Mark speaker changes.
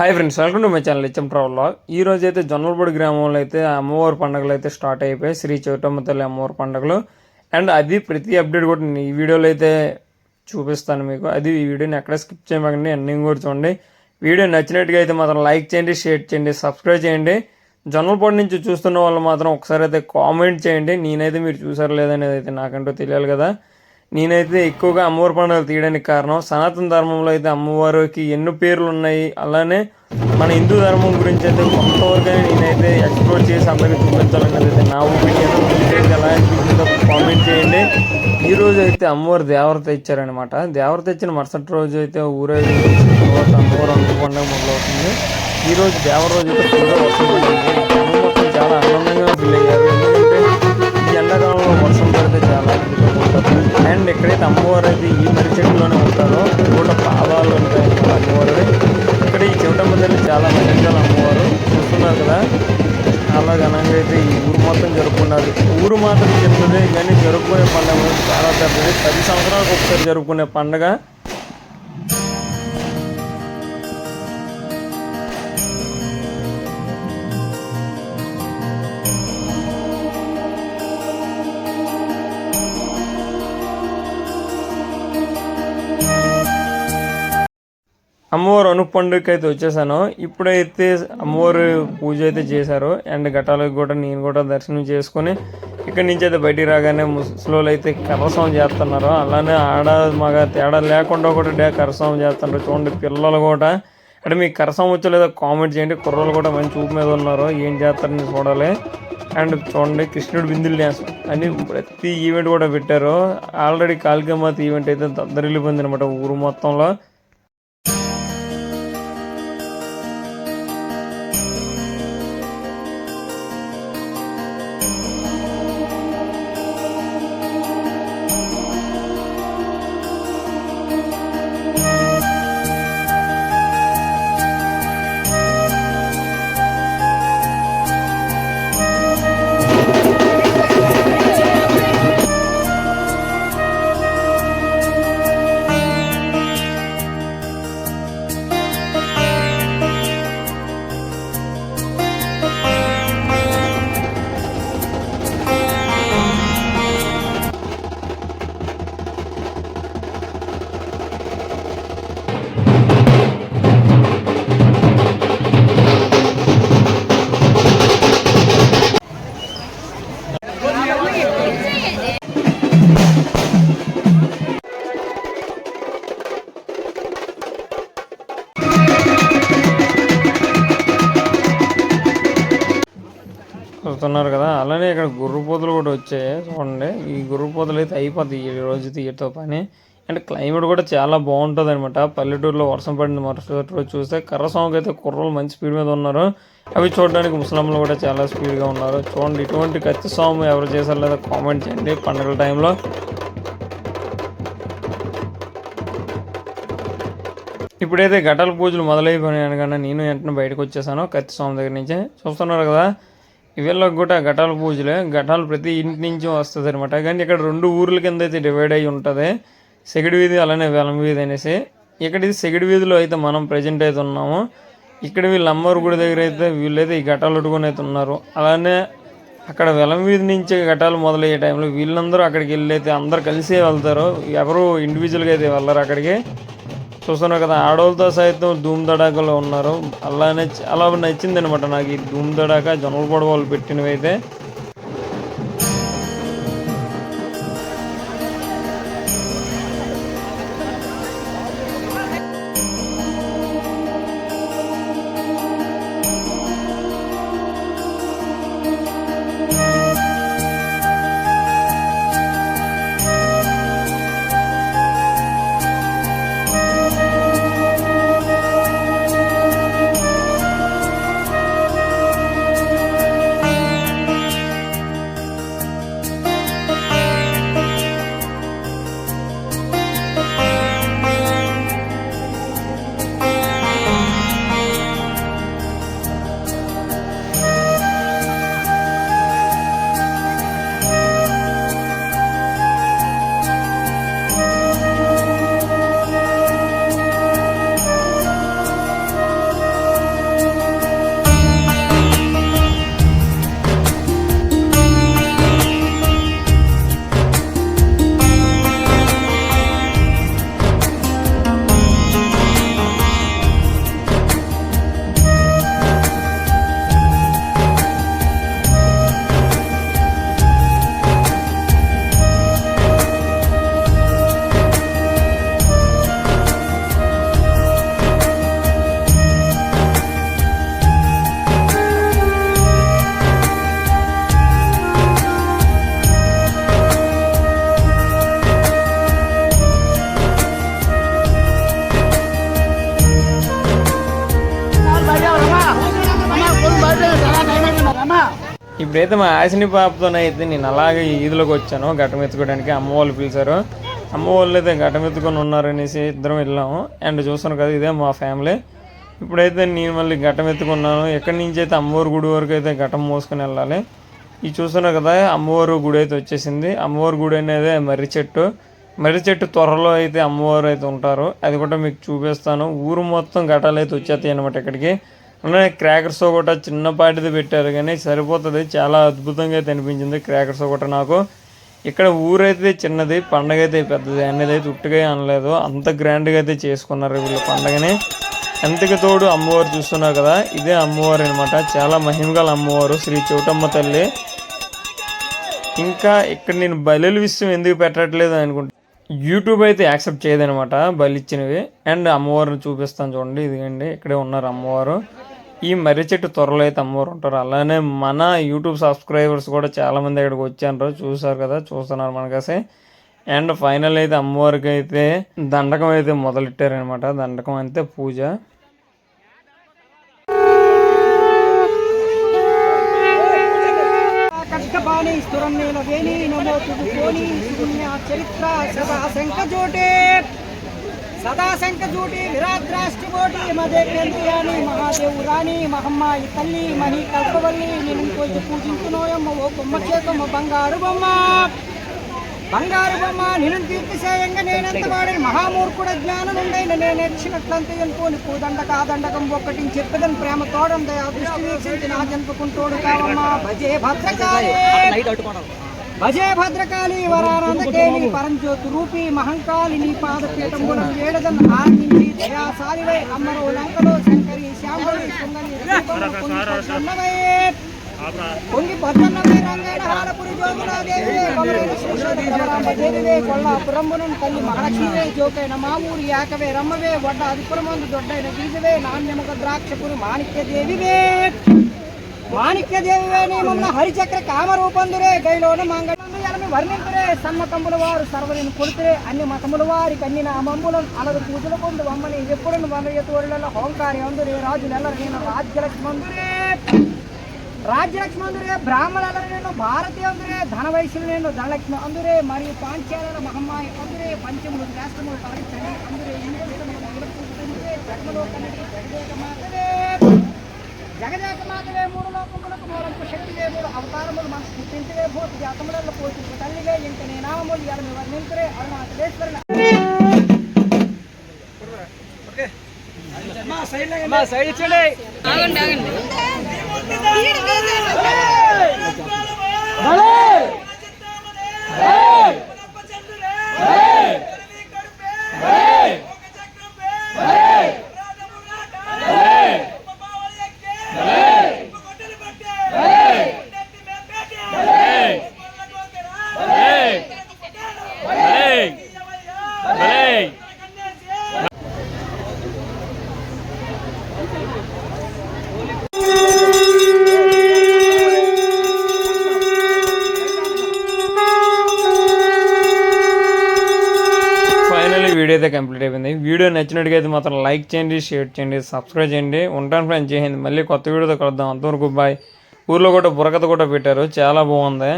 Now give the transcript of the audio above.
Speaker 1: Hi friends welcome to my channel ఇచ్చం ట్రావెల్లో ఈ రోజు అయితే జొన్నలపూడి గ్రామంలో అయితే అమ్మవారి పండుగలు అయితే స్టార్ట్ అయిపోయాయి. శ్రీ చౌటమ్మ తల్లి అమ్మవారి పండుగలు. అండ్ అది ప్రతి అప్డేట్ కూడా నేను ఈ వీడియోలో అయితే చూపిస్తాను మీకు. అది ఈ వీడియోని ఎక్కడ స్కిప్ చేయమండి ఎండింగ్ కూడా చూడండి. వీడియో నచ్చినట్టుగా అయితే మాత్రం లైక్ చేయండి షేర్ చేయండి సబ్స్క్రైబ్ చేయండి. జొన్నలపూడి నుంచి చూస్తున్న వాళ్ళు మాత్రం ఒకసారి అయితే కామెంట్ చేయండి. నేనైతే మీరు చూసారు లేదనేది అయితే నాకంటూ తెలియాలి కదా. నేనైతే ఎక్కువగా అమ్మవారి పండుగలు తీయడానికి కారణం సనాతన ధర్మంలో అయితే అమ్మవారికి ఎన్నో పేర్లు ఉన్నాయి. అలానే మన హిందూ ధర్మం గురించి అయితే కొంతవరకు నేనైతే ఎక్స్ప్లోర్ చేసి అందరికీ చూపించాలనేది నా ఒపీనియన్. మీకైతే ఎలా అనిపించిందో కామెంట్ చేయండి. ఈ రోజు అయితే అమ్మవారు దేవరత ఇచ్చారనమాట దేవరత ఇచ్చిన మరుసటి రోజు అయితే ఊరేగి తర్వాత అమ్మవారు అంత పండుగ మొదలవుతుంది. ఈ రోజు దేవర రోజు అయితే వర్షం మొత్తం చాలా ఆనందంగా ఫీల్ అయ్యారు ఎందుకంటే ఈ ఎండాకాలంలో వర్షం అండ్ ఎక్కడైతే అమ్మవారు అయితే ఈ మర్రి చెట్టులోనే ఉంటారో కూడా పాదాలు ఉంటాయి అమ్మవారి ఇక్కడ ఈ చెవిటమ్మ తల్లి చాలా మంచిగా అమ్మవారు. చూస్తున్నారు కదా? చాలా ఘనంగా అయితే ఈ ఊరు మొత్తం జరుపుకున్నారు ఊరు మాత్రం చెప్తుంది కానీ జరుపుకునే పండుగ చాలా పెద్దది. పది సంవత్సరాలకు ఒకసారి జరుపుకునే పండుగ. అమ్మవారు అను పండుగకి అయితే వచ్చేసాను. ఇప్పుడైతే అమ్మవారు పూజ అయితే చేశారు. అండ్ ఘటాలకు కూడా నేను కూడా దర్శనం చేసుకొని ఇక్కడి నుంచి అయితే బయటికి రాగానే ముసలోళ్ళు అయితే కరసం చేస్తున్నారు. అలానే ఆడ మగ తేడా లేకుండా కూడా డే కరసం చేస్తున్నారు. చూడండి పిల్లలు కూడా. అంటే మీకు కరసం వచ్చో కామెంట్ చేయండి. కుర్రలు కూడా మంచి చూపు మీద ఉన్నారు. ఏం చేస్తారని చూడాలి. అండ్ చూడండి కృష్ణుడు బిందులు డ్యాన్స్ అని ప్రతి ఈవెంట్ కూడా పెట్టారు. ఆల్రెడీ కాళికమాత ఈవెంట్ అయితే దద్దరిల్లిపోయింది అనమాట ఊరు మొత్తంలో. చెప్తున్నారు కదా అలానే ఇక్కడ గుర్రపోతులు కూడా వచ్చాయి. చూడండి ఈ గుర్రు పోతులు అయితే అయిపోతాయి ఈ రోజు తీయటో పని. అంటే క్లైమేట్ కూడా చాలా బాగుంటుంది అనమాట పల్లెటూరులో వర్షం పడింది మరుసటి రోజు చూస్తే కర్ర సాంగ్ అయితే కుర్రలు మంచి స్పీడ్ మీద ఉన్నారు. అవి చూడడానికి ముస్లింలు కూడా చాలా స్పీడ్గా ఉన్నారు. చూడండి ఇటువంటి కత్తి సాము ఎవరు చేశారు లేదా కామెంట్ చేయండి పండగల టైంలో ఇప్పుడైతే ఘటాల పూజలు మొదలైపోయినాయి అనగానే నేను వెంటనే బయటకు వచ్చేసాను కత్తి స్వామి దగ్గర నుంచి. చూస్తున్నారు కదా వీళ్ళకి కూడా ఘటాల పూజలే. ఘటాలు ప్రతి ఇంటి నుంచి వస్తుంది అనమాట కానీ ఇక్కడ రెండు ఊర్ల కింద అయితే డివైడ్ అయి ఉంటుంది. సెగిడి వీధి అలానే వెలం వీధి అనేసి. ఇక్కడ ఇది సెగిడి వీధిలో అయితే మనం ప్రజెంట్ అయితే ఉన్నాము. ఇక్కడ వీళ్ళ అమ్మవారి గుడి దగ్గర అయితే వీళ్ళైతే ఈ ఘటాలు అడుగుని అయితే ఉన్నారు. అలానే అక్కడ వెలం వీధి నుంచి ఘటాలు మొదలయ్యే టైంలో వీళ్ళందరూ అక్కడికి వెళ్ళి అయితే అందరు కలిసే వెళ్తారు. ఎవరు ఇండివిజువల్గా అయితే వెళ్ళరు అక్కడికి. చూస్తున్నారు కదా ఆడవాళ్ళతో సైతం ధూమ్ దడాకలో ఉన్నారు. అలానే అలా నచ్చింది అనమాట నాకు ఈ ధూమ్ దడాక జొన్నల పొడ వాళ్ళు పెట్టినవి అయితే ఇప్పుడైతే మా ఆశని పాపతోనైతే నేను అలాగే ఈదులోకి వచ్చాను ఘటం ఎత్తుకోవడానికి. అమ్మ వాళ్ళు పిలిచారు. అమ్మ వాళ్ళు అయితే ఘటం ఎత్తుకొని ఉన్నారనేసి ఇద్దరం వెళ్ళాము. అండ్ చూస్తాను కదా ఇదే మా ఫ్యామిలీ. ఇప్పుడైతే నేను మళ్ళీ ఘటం ఎత్తుకున్నాను. ఎక్కడి నుంచి అయితే అమ్మవారి గుడి వరకు అయితే ఘటం మోసుకొని వెళ్ళాలి. ఇది చూస్తున్నారు కదా అమ్మవారు గుడి అయితే వచ్చేసింది. అమ్మవారి గుడి అనేది మర్రి చెట్టు. మర్రి చెట్టు త్వరలో అయితే అమ్మవారు అయితే ఉంటారు. అది కూడా మీకు చూపిస్తాను. ఊరు మొత్తం ఘటాలు అయితే వచ్చేస్తాయి అనమాట ఇక్కడికి. అలానే క్రాకర్స్ కూడా చిన్నపాటిది పెట్టారు కానీ సరిపోతుంది. చాలా అద్భుతంగా అయితే అనిపించింది క్రాకర్స్ కూడా నాకు. ఇక్కడ ఊరైతే చిన్నది పండగ అయితే పెద్దది. అనేది అయితే ఉట్టుగా అనలేదు. అంత గ్రాండ్గా అయితే చేసుకున్నారు వీళ్ళు పండగని. అంతకు తోడు అమ్మవారు చూస్తున్నారు కదా ఇదే అమ్మవారు అనమాట చాలా మహిమగల అమ్మవారు శ్రీ చౌటమ్మ తల్లి. ఇంకా ఇక్కడ నేను బలుల విషయం ఎందుకు పెట్టట్లేదు అనుకుంటా. యూట్యూబ్ అయితే యాక్సెప్ట్ చేయదనమాట బలిచ్చినవి. అండ్ అమ్మవారిని చూపిస్తాను చూడండి ఇదిగండి ఇక్కడే ఉన్నారు అమ్మవారు. ఈ మర్రి చెట్టు త్వరలో అయితే అమ్మవారు ఉంటారు. అలానే మన యూట్యూబ్ సబ్స్క్రైబర్స్ కూడా చాలామంది అక్కడికి ఇక్కడికి వచ్చారు. చూసారు కదా చూస్తున్నారు మనకసే. అండ్ ఫైనల్ అయితే అమ్మవారికి అయితే దండకం అయితే మొదలెట్టారనమాట దండకం అంటే పూజ.
Speaker 2: చరిత్ర సదాశంక జూటి సదా శంఖజూటి విరాద్రాష్ట్రకోటి మదేంద్రియాని మహాదేవు రాణి మహమ్మాయి తల్లి మహి కల్పవల్లి నేను కొంచెం పూజించునోయమ్మ ఓ బొమ్మ చేతమ్మ బంగారు బొమ్మ. బంగారు బొమ్మ నేను తీర్చిసేయంగా నేనెంత వాడిని? మహామూర్ఖుడ జ్ఞానం ఉండైన నేను నేర్చినట్లంత అనుకోని పూదండ కాదండకం ఒక్కటి చెప్పదని ప్రేమ తోడం దయా దృష్టి వీక్షించి నా జంపుకుంటోడు కావమ్మా. భజే భద్రకాలే భజే భద్రకాళి వరానందకేలి పరంజ్యోతి రూపి మహంకాళి నీ పాదపీఠమున ఏడదన్ ఆనందించి దయాసాలివై అమ్మరో లంకలో శంకరి శ్యామలి సుందరి పొంగి పద్దన్నవై రంగేణ హారపురి జోగులాదేవి కొమరైన శ్రీశైలదేవివే కొల్లాపురంబును తల్లి మహాలక్ష్మివే జోకైన మామూరి యాకవే రమ్మవే వడ్డ అధిపురమందు దొడ్డైన బీజవే నాణ్యముఖ ద్రాక్షపురి మాణిక్య దేవివే. మాణిక్యదేవి వేణి మమ్మల్ని హరిచక్ర కామరూపందురే గైలోన మంగళందు వర్ణింపురే వర్ణింతురే సమ్మతముల వారు సర్వరిని కొడుతురే అన్ని మతముల వారి కన్ని నామంబులను అలరు పూజల పొందు అమ్మని ఎప్పుడు వనయతోరులలో హోంకారి అందురే రాజులెల్లరు నేను రాజ్యలక్ష్మందురే. రాజ్యలక్ష్మి అందురే బ్రాహ్మణుల నేను భారతీయ అందురే ధనవైశ్యులు నేను ధనలక్ష్మి అందురే మరియు పాంచాల మహమ్మాయి అందురే పంచములు రాష్ట్రములు తరలించండి అందురే జగమలో కన్నడి జగదేక మాత జగదేక మాతవే మూడు లోకములకు మూలంపు శక్తివే మూడు అవతారములు మనకు పుట్టింటివే భూతి జాతములలో పోషించు తల్లివే ఇంక నీ నామములు ఎలమి వర్ణింతురే అరుణాచలేశ్వరుల. మా సైడ్ ఇచ్చండి
Speaker 1: ఫైనల్లీ వీడియో అయితే కంప్లీట్ అయిపోయింది. వీడియో నచ్చినట్టుగా అయితే మాత్రం లైక్ చేయండి షేర్ చేయండి సబ్స్క్రైబ్ చేయండి. ఉంటాను ఫ్రెండ్స్ చేయండి మళ్ళీ కొత్త వీడియోతో కలుద్దాం. అంతవరకు బాయ్ ఊర్లో కూడా బురకత కూడా పెట్టారు. చాలా బాగుంది.